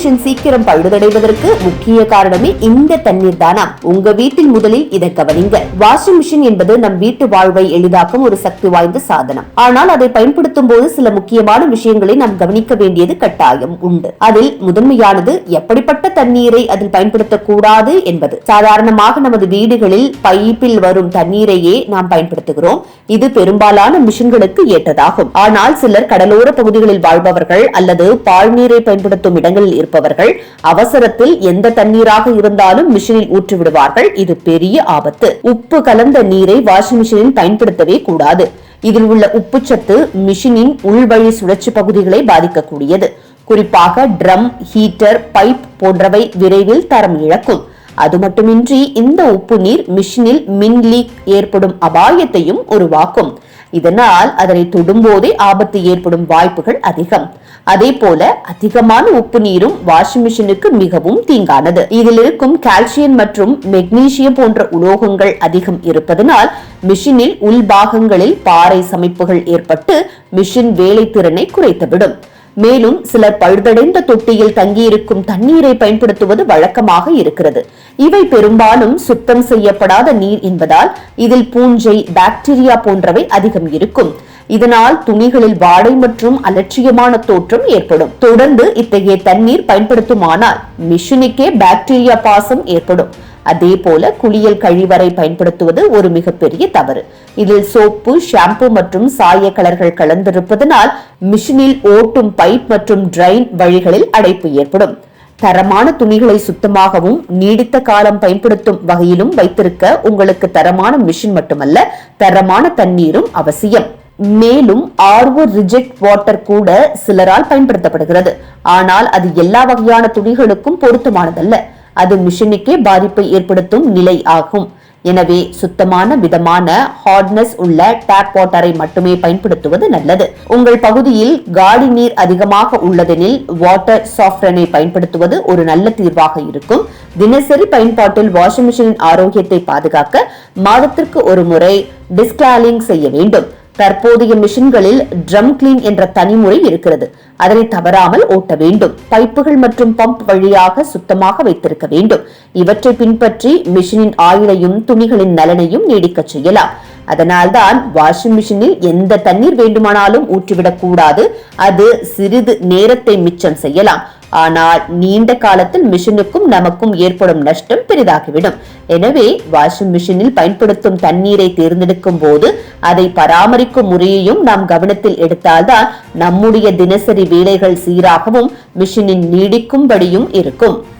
Machine சீக்கிரம் பழுதடைவதற்கு முக்கிய காரணமே இந்த தண்ணீர் தானா? உங்க வீட்டில் முதலில் இதை கவனிங்க. வாஷிங் மிஷின் என்பது நம் வீட்டு வாழ்வை எளிதாக்கும் ஒரு சக்தி வாய்ந்த சாதனம். ஆனால் அதை பயன்படுத்தும் போது சில முக்கியமான விஷயங்களை நாம் கவனிக்க வேண்டியது கட்டாயம் உண்டு. அதில் முதன்மையானது எப்படிப்பட்ட தண்ணீரை அதில் பயன்படுத்தக்கூடாது என்பது. சாதாரணமாக நமது வீடுகளில் பைப்பில் வரும் தண்ணீரையே நாம் பயன்படுத்துகிறோம். இது பெரும்பாலான மிஷின்களுக்கு ஏற்றதாகும். ஆனால் சிலர் கடலோர பகுதிகளில் வாழ்பவர்கள் அல்லது பால் நீரை பயன்படுத்தும் இடங்களில் இருப்பவர்கள் அவசரத்தில் எந்த தண்ணீராக இருந்தாலும் மிஷினில் ஊற்றி விடுவார்கள் இது பெரிய ஆபத்து. உப்பு கலந்த நீரை வாஷிங் மிஷினில் பயன்படுத்தவே கூடாது. இதில் உள்ள உப்புச்சத்து மிஷினின் உள்வழி சுழற்சி பகுதிகளை பாதிக்கக்கூடியது. குறிப்பாக ட்ரம் ஹீட்டர் பைப் போன்றவை விரைவில் தரம் இழக்கும். அது மட்டுமின்றி இந்த உப்பு நீர் மிஷினில் மின் லீக் ஏற்படும் அபாயத்தையும் உருவாக்கும். இதனால் அதனை தொடும்போதே ஆபத்து ஏற்படும் வாய்ப்புகள் அதிகம். அதே போல அதிகமான உப்பு நீரும் வாஷிங் மிஷினுக்கு மிகவும் தீங்கானது. இதில் இருக்கும் கால்சியம் மற்றும் மெக்னீசியம் போன்ற உலோகங்கள் அதிகம் இருப்பதனால் மிஷினில் உள்பாகங்களில் பாறை சமைப்புகள் ஏற்பட்டு மிஷின் வேலை திறனை குறைத்துவிடும். மேலும் சிலர் பழுதடைந்த தொட்டியில் தங்கியிருக்கும் தண்ணீரை பயன்படுத்துவது வழக்கமாக இருக்கிறது. இவை பெரும்பாலும் சுத்தம் செய்யப்படாத நீர் என்பதால் இதில் பூஞ்சை பாக்டீரியா போன்றவை அதிகம் இருக்கும். இதனால் துணிகளில் வாடை மற்றும் அலட்சியமான தோற்றம் ஏற்படும். தொடர்ந்து இத்தகைய தண்ணீர் பயன்படுத்துமானால் மிஷினுக்கே பாக்டீரியா பாசம் ஏற்படும். அதே போல குளியல் கழிவறை பயன்படுத்துவது ஒரு மிகப்பெரிய தவறு. இதில் சோப்பு ஷாம்பு மற்றும் சாய கலர்கள் கலந்திருப்பதனால் மிஷினில் ஓட்டும் பைப் மற்றும் ட்ரைன் வழிகளில் அடைப்பு ஏற்படும். தரமான துணிகளை சுத்தமாகவும் நீடித்த காலம் பயன்படுத்தும் வகையிலும் வைத்திருக்க உங்களுக்கு தரமான மிஷின் மட்டுமல்ல தரமான தண்ணீரும் அவசியம். மேலும் ஆர்வோ ரிஜெக்ட் வாட்டர் கூட சிலரால் பயன்படுத்தப்படுகிறது. ஆனால் அது எல்லா வகையான துணிகளுக்கும் பொருத்தமானதல்ல. அது மிஷினுக்கே பாதிப்பை ஏற்படுத்தும் நிலை ஆகும். எனவே சுத்தமான விதமான ஹார்ட்னஸ் உள்ள டேப் வாட்டரை மட்டுமே பயன்படுத்துவது நல்லது. உங்கள் பகுதியில் காடி நீர் அதிகமாக உள்ளதெனில் வாட்டர் சாஃப்டனை பயன்படுத்துவது ஒரு நல்ல தீர்வாக இருக்கும். தினசரி பயன்பாட்டில் வாஷிங் மிஷினின் ஆரோக்கியத்தை பாதுகாக்க மாதத்திற்கு ஒரு முறை டிஸ்கிளாலிங் செய்ய வேண்டும். தற்போதைய மிஷின்களில் ட்ரம் கிளீன் என்ற தனிமுறை இருக்கிறது. அதனை தவறாமல் ஓட்ட வேண்டும். பைப்புகள் மற்றும் பம்ப் வழியாக சுத்தமாக வைத்திருக்க வேண்டும். இவற்றை பின்பற்றி மிஷினின் ஆயுளையும் துணிகளின் நலனையும் நீடிக்கச் செய்யலாம். அதனால்தான் வாஷிங் மிஷினில் எந்த தண்ணீர் வேண்டுமானாலும் ஊற்றிவிடக் கூடாது அது சிறிது நேரத்தை மிச்சம் செய்யலாம். ஆனால் நீண்ட காலத்தில் மிஷினுக்கும் நமக்கும் ஏற்படும் நஷ்டம் பெரிதாகிவிடும். எனவே வாஷிங் மிஷினில் பயன்படுத்தும் தண்ணீரை தேர்ந்தெடுக்கும் போது அதை பராமரிக்கும் முறையையும் நாம் கவனத்தில் எடுத்தால்தான் நம்முடைய தினசரி வேலைகள் சீராகவும் மிஷினின் நீடிக்கும்படியும் இருக்கும்.